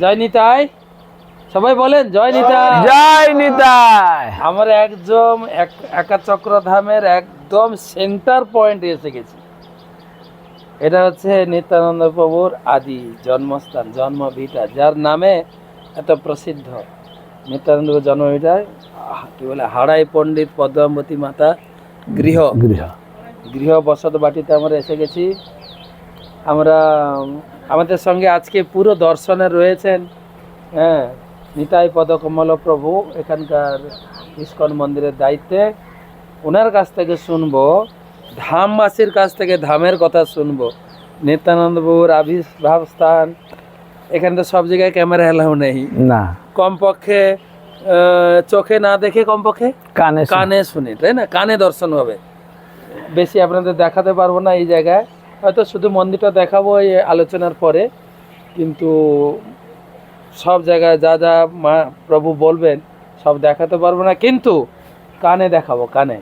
জয় নিতাই। সবাই বলেন জয় নিতাই। জয় নিতাই। আমরা একদম এক- একাচক্র ধামের একদম সেন্টার পয়েন্টে এসে গেছি। এটা হচ্ছে নিত্যানন্দ প্রভুর আদি জন্মস্থান জন্মভিটা যার নামে এত প্রসিদ্ধ। নিত্যানন্দ জন্মভিটা কি বলে হাড়াই পণ্ডিত পদ্মাবতী মাতা গৃহ। গৃহ। গৃহ বসত বাটিতে আমরা এসে গেছি। আমরা আমাদের সঙ্গে আজকে পুরো দর্শনে রয়েছেন হ্যাঁ নিতাই পদকমল প্রভু এখানকার ইস্কন মন্দিরের দায়িত্বে। ওনার কাছ থেকে শুনব ধামবাসীর কাছ থেকে ধামের কথা শুনব। নিত্যানন্দ বাবুর আবির্ভাব স্থান এখানে তো সব জায়গায় ক্যামেরা এলাও নেই। না। কমপক্ষে চোখে না দেখে কমপক্ষে? কানে কানে শুনি তাই না? কানে দর্শন হবে। বেশি আপনাদের দেখাতে পারব না এই জায়গায়। হয়তো শুধু মন্দিরটা দেখাবো এই আলোচনার পরে, কিন্তু সব জায়গায় যা যা মা প্রভু বলবেন সব দেখাতে পারব না, কিন্তু কানে দেখাবো, কানে।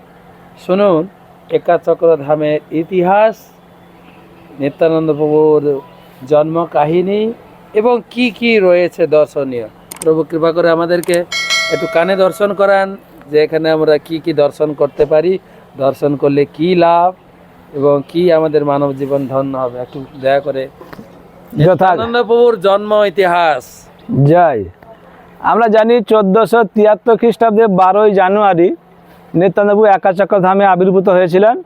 শুনুন, একাচক্র ধামের ইতিহাস, নিত্যানন্দ প্রভুর জন্ম কাহিনী, এবং কি কি রয়েছে দর্শনীয়। প্রভু কৃপা করে আমাদেরকে একটু কানে দর্শন করান, যে এখানে আমরা কি কি দর্শন করতে পারি, দর্শন করলে কি লাভ? এবং কি আমাদের মানব জীবন ধন্য হবে একটু দয়া করে। প্রভুর জন্ম ইতিহাস। জয়। আমরা জানি চোদ্দোশো তিয়াত্তর খ্রিস্টাব্দে বারোই জানুয়ারি নিত্যানন্দবাবু একাচক্র ধামে আবির্ভূত হয়েছিলেন।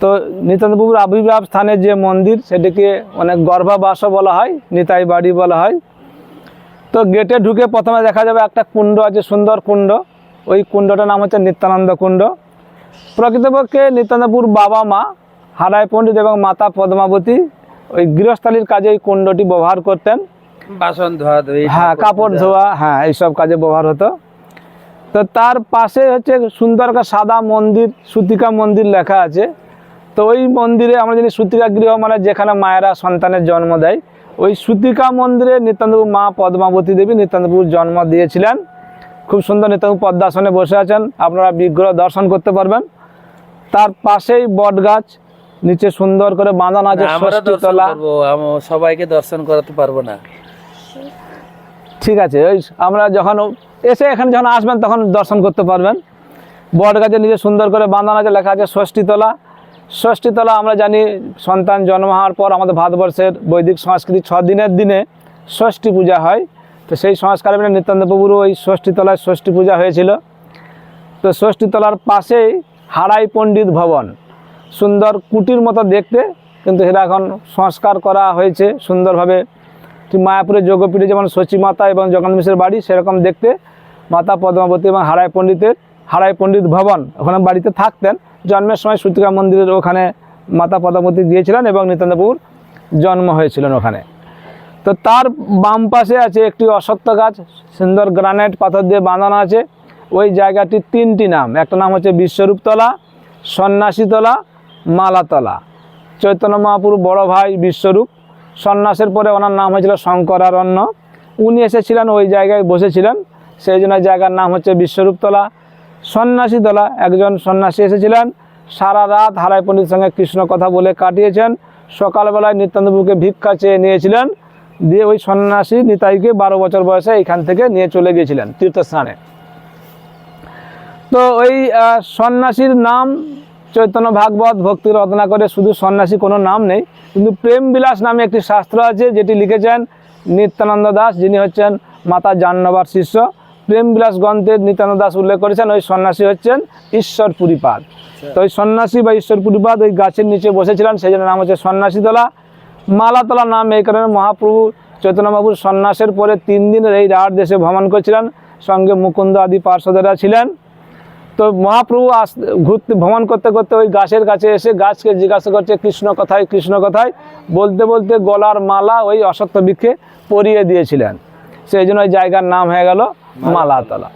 তো নিত্যানন্দবাবুর আবির্ভাব স্থানের যে মন্দির সেটিকে অনেক গর্ভাবাসও বলা হয় নিতাই বাড়ি বলা হয়। তো গেটে ঢুকে প্রথমে দেখা যাবে একটা কুণ্ড আছে সুন্দর কুণ্ড। ওই কুণ্ডটার নাম হচ্ছে নিত্যানন্দ কুণ্ড। প্রকৃতপক্ষে নিত্যানন্দপুর বাবা মা হারায় পণ্ডিত এবং মাতা পদ্মাবতী ওই গৃহস্থালির কাজে ওই কুণ্ডটি ব্যবহার করতেন। বাসন ধোয়া হ্যাঁ কাপড় ধোয়া হ্যাঁ এইসব কাজে ব্যবহার হতো। তো তার পাশে হচ্ছে সুন্দর সাদা মন্দির সুতিকা মন্দির লেখা আছে। তো ওই মন্দিরে আমরা জানি সুতিকা গৃহ মানে যেখানে মায়েরা সন্তানের জন্ম দেয় ওই সুতিকা মন্দিরে নিত্যানন্দপুর মা পদ্মাবতী দেবী নিত্যানন্দপুর জন্ম দিয়েছিলেন। খুব সুন্দর নিত্যানন্দ পদ্মাসনে বসে আছেন। আপনারা বিগ্রহ দর্শন করতে পারবেন। তার পাশেই বট গাছ নিচে সুন্দর করে বাঁধানো আছে ষষ্ঠীতলা সবাইকে দর্শন করাতে পারব না। ঠিক আছে ওই আমরা যখন এসে এখানে যখন আসবেন তখন দর্শন করতে পারবেন। বট গাছে নিজে সুন্দর করে বাঁধানো আছে লেখা আছে ষষ্ঠীতলা ষষ্ঠীতলা আমরা জানি সন্তান জন্ম হওয়ার পর আমাদের ভারতবর্ষের বৈদিক সংস্কৃতি ছ দিনের দিনে ষষ্ঠী পূজা হয়। তো সেই সংস্কারে মিলে নিত্যান্ত প্রভুরও ওই ষষ্ঠীতলায় ষষ্ঠী পূজা হয়েছিল। তো ষষ্ঠীতলার পাশেই হারাই পণ্ডিত ভবন। সুন্দর কুটির মতো দেখতে, কিন্তু সেটা এখন সংস্কার করা হয়েছে সুন্দরভাবে। মায়াপুরের যোগপীঠে যেমন মাতা এবং জগন্নাথ মিশ্রের বাড়ি, সেরকম দেখতে। মাতা পদ্মাবতী এবং হারাই পণ্ডিতের, হারাই পণ্ডিত ভবন ওখানে বাড়িতে থাকতেন। জন্মের সময় সুতিকা মন্দিরের ওখানে মাতা পদ্মাবতী গিয়েছিলেন এবং নিত্যান্তপুর জন্ম হয়েছিলেন ওখানে। তো তার বাম পাশে আছে একটি অসত্য গাছ, সুন্দর গ্রানাইট পাথর দিয়ে বাঁধানো আছে। ওই জায়গাটির তিনটি নাম, একটা নাম হচ্ছে বিশ্বরূপতলা, সন্ন্যাসীতলা, মালাতলা। চৈতন্য মহাপুর বড় ভাই বিশ্বরূপ, সন্ন্যাসের পরে ওনার নাম হয়েছিল শঙ্করারণ্য। উনি এসেছিলেন ওই জায়গায় বসেছিলেন, সেই জন্য জায়গার নাম হচ্ছে বিশ্বরূপতলা। সন্ন্যাসীতলা, একজন সন্ন্যাসী এসেছিলেন, সারা রাত হারাই পণ্ডিতের সঙ্গে কৃষ্ণ কথা বলে কাটিয়েছেন, সকালবেলায় নিত্যান্তবাবুকে ভিক্ষা চেয়ে নিয়েছিলেন দিয়ে ওই সন্ন্যাসী নিতাইকে বারো বছর বয়সে এইখান থেকে নিয়ে চলে গিয়েছিলেন তীর্থস্থানে। তো ওই সন্ন্যাসীর নাম চৈতন্য ভাগবত ভক্তি রত্না করে শুধু সন্ন্যাসী কোনো নাম নেই কিন্তু প্রেম বিলাস নামে একটি শাস্ত্র আছে যেটি লিখেছেন নিত্যানন্দ দাস যিনি হচ্ছেন মাতা জাহ্নবার শিষ্য। প্রেম বিলাস গ্রন্থে নিত্যানন্দ দাস উল্লেখ করেছেন ওই সন্ন্যাসী হচ্ছেন ঈশ্বর পুরীপাদ। তো ওই সন্ন্যাসী বা ঈশ্বর পুরীপাদ ওই গাছের নিচে বসেছিলেন সেই জন্য নাম হচ্ছে সন্ন্যাসীতলা। মালাতলা নাম এই কারণে মহাপ্রভু চৈতন্যবাবুর সন্ন্যাসের পরে তিন দিনের এই রাঢ় দেশে ভ্রমণ করেছিলেন, সঙ্গে মুকুন্দ আদি পার্শ্বদেরা ছিলেন। তো মহাপ্রভু আস ঘুরতে ভ্রমণ করতে করতে ওই গাছের কাছে এসে গাছকে জিজ্ঞাসা করছে, কৃষ্ণ কথায় কৃষ্ণ কথায়? বলতে বলতে গলার মালা ওই অসত্য বৃক্ষে পরিয়ে দিয়েছিলেন। সেই জন্য ওই জায়গার নাম হয়ে গেল মালাতলা।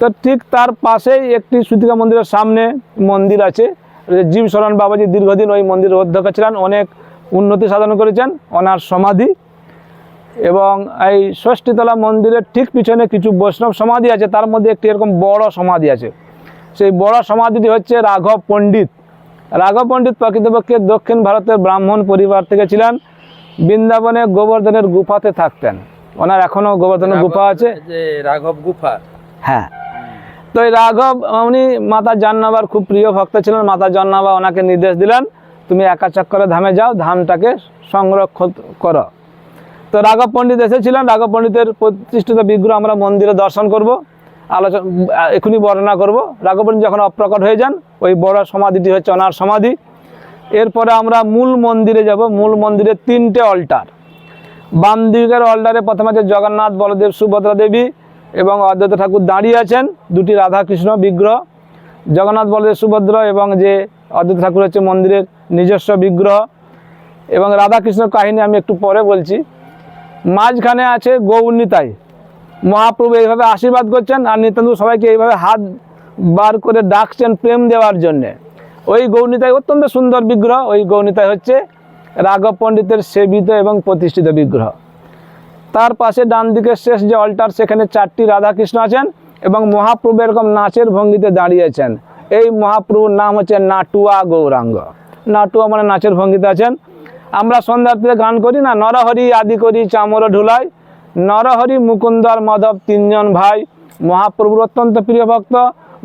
তো ঠিক তার পাশেই একটি সুতিকা মন্দিরের সামনে মন্দির আছে। জীব শরণ বাবাজি দীর্ঘদিন ওই মন্দিরের অধ্যক্ষ ছিলেন। অনেক উন্নতি সাধন করেছেন ওনার সমাধি এবং এই ষষ্ঠীতলা মন্দিরের ঠিক পিছনে কিছু বৈষ্ণব সমাধি আছে তার মধ্যে একটি এরকম বড় সমাধি আছে। সেই বড় সমাধিটি হচ্ছে রাঘব পণ্ডিত। রাঘব পণ্ডিত প্রকৃতপক্ষে দক্ষিণ ভারতের ব্রাহ্মণ পরিবার থেকে ছিলেন বৃন্দাবনে গোবর্ধনের গুফাতে থাকতেন। ওনার এখনও গোবর্ধনের গুফা আছে। যে রাঘব গুফা। হ্যাঁ। তো এই রাঘব উনি মাতা জান্নাবার খুব প্রিয় ভক্ত ছিলেন মাতা জান্নাবা ওনাকে নির্দেশ দিলেন তুমি একা চক্করে ধামে যাও, ধামটাকে সংরক্ষণ করো। তো রাঘব পণ্ডিত এসেছিলেন। রাঘব পণ্ডিতের প্রতিষ্ঠিত বিগ্রহ আমরা মন্দিরে দর্শন করব আলোচনা এখনই বর্ণনা করব। রাঘব পণ্ডিত যখন অপ্রকট হয়ে যান, ওই বড় সমাধিটি হচ্ছে অনার সমাধি। এরপরে আমরা মূল মন্দিরে যাব। মূল মন্দিরে তিনটে অল্টার। বাম দিকের অল্টারে প্রথমে আছে জগন্নাথ, বলদেব, সুভদ্রা দেবী এবং অদ্বৈত ঠাকুর দাঁড়িয়ে আছেন। দুটি রাধাকৃষ্ণ বিগ্রহ, জগন্নাথ, বলদেব, সুভদ্র এবং যে অদ্বৈত ঠাকুর হচ্ছে মন্দিরের নিজস্ব বিগ্রহ। এবং রাধাকৃষ্ণর কাহিনী আমি একটু পরে বলছি। মাঝখানে আছে গৌরনীতাই মহাপ্রভু এইভাবে আশীর্বাদ করছেন আর নিত্যানন্দ সবাইকে এইভাবে হাত বার করে ডাকছেন প্রেম দেওয়ার জন্যে। ওই গৌরনীতাই অত্যন্ত সুন্দর বিগ্রহ। ওই গৌরনীতাই হচ্ছে রাঘব পণ্ডিতের সেবিত এবং প্রতিষ্ঠিত বিগ্রহ। তার পাশে ডান দিকের শেষ যে অল্টার, সেখানে চারটি রাধাকৃষ্ণ আছেন এবং মহাপ্রভু এরকম নাচের ভঙ্গিতে দাঁড়িয়েছেন। এই মহাপ্রভুর নাম হচ্ছে নাটুয়া গৌরাঙ্গ। নাটুয়া মানে নাচের ভঙ্গিতে আছেন। আমরা সন্ধ্যার্থে গান করি না, নরহরি আদি করি চামর ঢুলাই। নরহরি মুকুন্দ আর মাধব তিনজন ভাই। মহাপ্রভুর অত্যন্ত প্রিয় ভক্ত,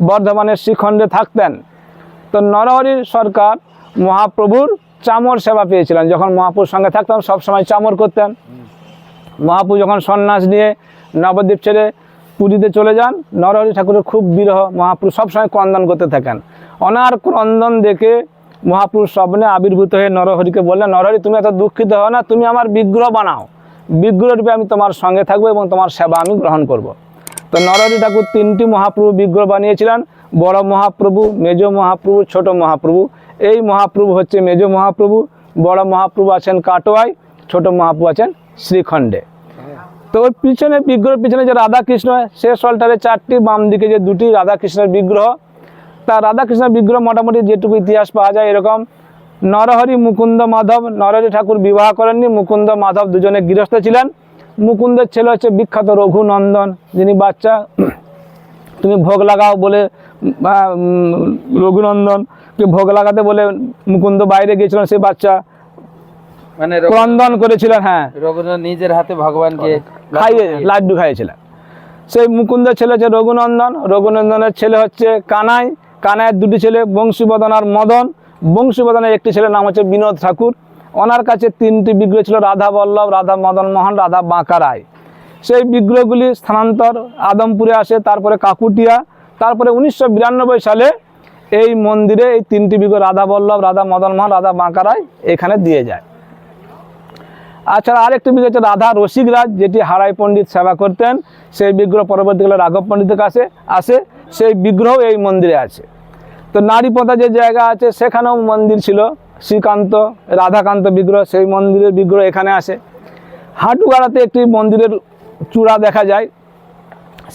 বর্ধমানের শ্রীখণ্ডে থাকতেন। তো নরহরির সরকার মহাপ্রভুর চামর সেবা পেয়েছিলেন। যখন মহাপ্রভুর সঙ্গে থাকতাম, সবসময় চামর করতেন। মহাপ্রভু যখন সন্ন্যাস নিয়ে নবদ্বীপ ছেড়ে পুরীতে চলে যান, নরহরি ঠাকুরের খুব বিরহ মহাপ্রভু সবসময় ক্রন্দন করতে থাকেন। অনার ক্রন্দন দেখে মহাপুরুষ স্বপ্নে আবির্ভূত হয়ে নরহরিকে বললেন, নরহরি, তুমি এত দুঃখিত হও না, তুমি আমার বিগ্রহ বানাও। বিগ্রহ রূপে আমি তোমার সঙ্গে থাকব এবং তোমার সেবা আমি গ্রহণ করব। তো নরহরি ঠাকুর তিনটি মহাপ্রভু বিগ্রহ বানিয়েছিলেন, বড় মহাপ্রভু, মেজ মহাপ্রভু, ছোট মহাপ্রভু। এই মহাপ্রভু হচ্ছে মেজ মহাপ্রভু, বড় মহাপ্রভু আছেন কাটোয়ায়, ছোট মহাপ্রভু আছেন শ্রীখণ্ডে। তো ওর পিছনে বিগ্রহের পিছনে যে রাধাকৃষ্ণ শেষ অল্টারে চারটি বাম দিকে যে দুটি রাধাকৃষ্ণের বিগ্রহ। তা রাধাকৃষ্ণের বিগ্রহ মোটামুটি যেটুকু ইতিহাস পাওয়া যায় এরকম। নরহরি মুকুন্দ মাধব, নরহরি ঠাকুর বিবাহ করেননি, মুকুন্দ মাধব দুজনে গৃহস্থ ছিলেন। মুকুন্দের ছেলে হচ্ছে বিখ্যাত রঘুনন্দন, যিনি বাচ্চা, তুমি ভোগ লাগাও বলে রঘুনন্দনকে ভোগ লাগাতে বলে মুকুন্দ বাইরে গিয়েছিলেন সেই বাচ্চা। মানে ক্রন্দন করেছিলেন হ্যাঁ। রঘুনাথ নিজের হাতে ভগবানকে খাইয়ে লাড্ডু খাইয়েছিলেন। সেই মুকুন্দের ছেলে হচ্ছে রঘুনন্দন রঘুনন্দনের ছেলে হচ্ছে কানাই। কানাইয়ের দুটি ছেলে বংশীবদন আর মদন। বংশীবদনের একটি ছেলের নাম হচ্ছে বিনোদ ঠাকুর। ওনার কাছে তিনটি বিগ্রহ ছিল রাধা বল্লভ রাধা মদন মোহন রাধা বাঁকা রায়। সেই বিগ্রহগুলি স্থানান্তর আদমপুরে আসে তারপরে কাকুটিয়া। তারপরে উনিশশো বিরানব্বই সালে এই মন্দিরে এই তিনটি বিগ্রহ রাধা বল্লভ রাধা মদন মোহন রাধা বাঁকা রায় এখানে দিয়ে যায়। আচ্ছা আরেকটি বিগ্রহ হচ্ছে রাধা রসিকরাজ যেটি হারাই পণ্ডিত সেবা করতেন। সেই বিগ্রহ পরবর্তীকালে রাঘব পণ্ডিতের কাছে আসে। সেই বিগ্রহ এই মন্দিরে আছে। তো নারীপথা যে জায়গা আছে, সেখানেও মন্দির ছিল। শ্রীকান্ত, রাধাকান্ত বিগ্রহ, সেই মন্দিরের বিগ্রহ এখানে আসে। হাঁটুগাড়াতে একটি মন্দিরের চূড়া দেখা যায়।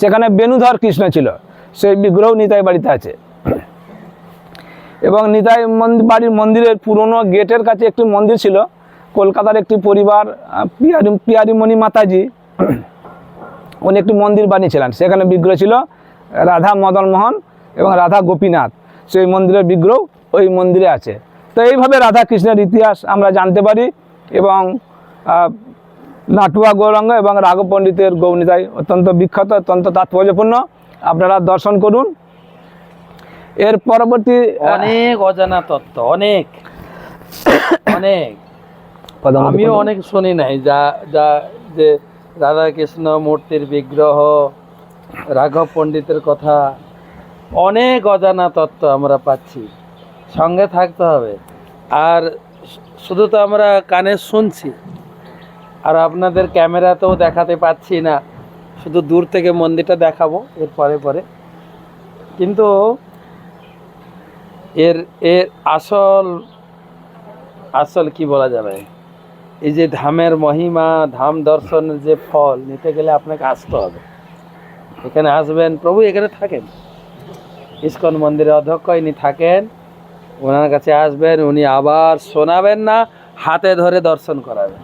সেখানে বেণুধর কৃষ্ণ ছিল। সেই বিগ্রহ নিতাই বাড়িতে আছে। এবং নিতাই বাড়ির মন্দিরের পুরনো গেটের কাছে একটি মন্দির ছিল। কলকাতার একটি পরিবার পিয়ারি পিয়ারিমণি মাতাজি, উনি একটি মন্দির বানিয়েছিলেন। সেখানে বিগ্রহ ছিল রাধা মদন মোহন এবং রাধা গোপীনাথ। সেই মন্দিরের বিগ্রহ ওই মন্দিরে আছে। তো এইভাবে রাধা কৃষ্ণের ইতিহাস আমরা জানতে পারি এবং নাটুয়া গৌরাঙ্গ এবং রাঘব পণ্ডিতের গৌনিতাই অত্যন্ত বিখ্যাত, অত্যন্ত তাৎপর্যপূর্ণ। আপনারা দর্শন করুন। এর পরবর্তী অনেক অজানা তত্ত্ব, অনেক। অনেক। আমিও অনেক শুনি নাই যা যা যে রাধা কৃষ্ণ মূর্তির বিগ্রহ রাঘব পণ্ডিতের কথা অনেক অজানা তত্ত্ব আমরা পাচ্ছি সঙ্গে থাকতে হবে। আর শুধু তো আমরা কানে শুনছি আর আপনাদের ক্যামেরাতেও দেখাতে পাচ্ছি না শুধু দূর থেকে মন্দিরটা দেখাবো এর পরে পরে। কিন্তু এর এর আসল আসল কি বলা যাবে? এই যে ধামের মহিমা ধাম দর্শনের যে ফল নিতে গেলে আপনাকে আসতে হবে। এখানে আসবেন প্রভু এখানে থাকেন। ইস্কন মন্দিরের অধ্যক্ষ ইনি থাকেন। ওনার কাছে আসবেন উনি আবার শোনাবেন না হাতে ধরে দর্শন করাবেন।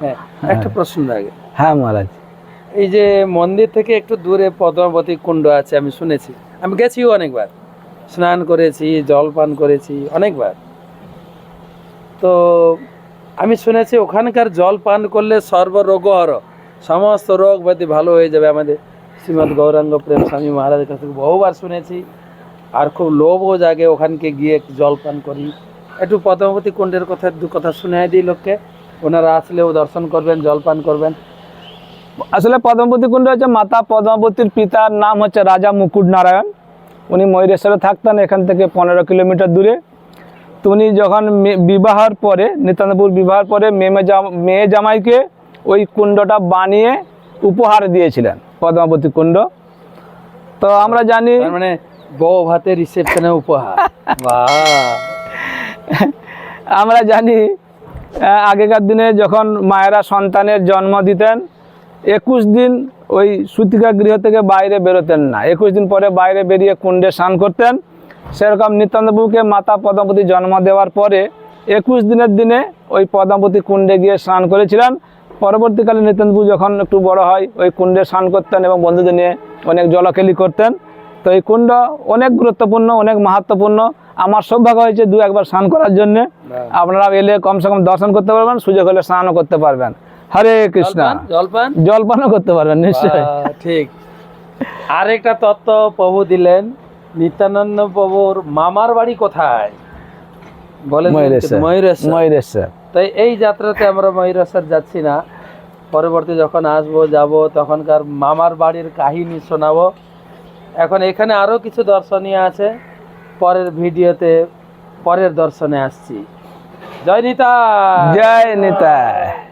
হ্যাঁ একটা প্রশ্ন আগে হ্যাঁ মহারাজ। এই যে মন্দির থেকে একটু দূরে পদ্মাবতী কুণ্ড আছে আমি শুনেছি। আমি গেছিও অনেকবার। স্নান করেছি জল পান করেছি অনেকবার। তো আমি শুনেছি ওখানকার জল পান করলে সর্বরোগহর সমস্ত রোগ ব্যাধি ভালো হয়ে যাবে। আমাদের শ্রীমদ গৌরাঙ্গ প্রেম স্বামী মহারাজের কাছ থেকে বহুবার শুনেছি। আর খুব লোভও জাগে ওখানকে গিয়ে একটু জল পান করি। একটু পদ্মাবতী কুণ্ডের কথা, দু কথা শুনে দিই লোককে। ওনারা আসলেও দর্শন করবেন, জল পান করবেন। আসলে পদ্মাবতী কুণ্ড হচ্ছে মাতা পদ্মাবতীর পিতার নাম হচ্ছে রাজা মুকুট নারায়ণ উনি ময়ূরেশ্বরে থাকতেন, এখান থেকে পনেরো কিলোমিটার দূরে। তো উনি যখন বিবাহের পরে নিত্যানন্দপুর বিবাহের পরে মেয়ে জাম- মেয়ে জামাইকে ওই কুণ্ডটা বানিয়ে উপহার দিয়েছিলেন পদ্মাবতী কুণ্ড। তো আমরা জানি মানে বউ ভাতে রিসেপশনে উপহার। আমরা জানি আগেকার দিনে যখন মায়েরা সন্তানের জন্ম দিতেন একুশ দিন ওই সুতিকা গৃহ থেকে বাইরে বেরোতেন না। একুশ দিন পরে বাইরে বেরিয়ে কুণ্ডে স্নান করতেন। সেরকম নিত্যানন্দবাবুকে মাতা পদ্মাবতী জন্ম দেওয়ার পরে একুশ দিনের দিনে ওই পদ্মাবতী কুণ্ডে গিয়ে স্নান করেছিলেন। পরবর্তীকালে নিত্যানন্দবাবু যখন একটু বড় হয় ওই কুণ্ডে স্নান করতেন এবং বন্ধুদের নিয়ে অনেক জলকেলি করতেন। তো এই কুণ্ড অনেক গুরুত্বপূর্ণ অনেক মাহাত্মপূর্ণ আমার সৌভাগ্য হয়েছে দু একবার স্নান করার জন্য। আপনারা এলে কমসে কম দর্শন করতে পারবেন সুযোগ হলে স্নানও করতে পারবেন। হরে কৃষ্ণ। জলপান? জলপান? জলপানও করতে পারবেন নিশ্চয়ই। বাহ, ঠিক। আরেকটা তত্ত্ব প্রভু দিলেন নিত্যানন্দ প্রভুর মামার বাড়ি কোথায়? বলেন ময়ূরেশ্বর ময়ূরেশ্বর তাই এই যাত্রাতে আমরা ময়ূরেশ্বর যাচ্ছি না। পরবর্তী যখন আসব যাব তখনকার মামার বাড়ির কাহিনী শোনাবো। এখন এখানে আরও কিছু দর্শনীয় আছে। পরের ভিডিওতে পরের দর্শনে আসছি। জয় নিতা জয় নিতাই!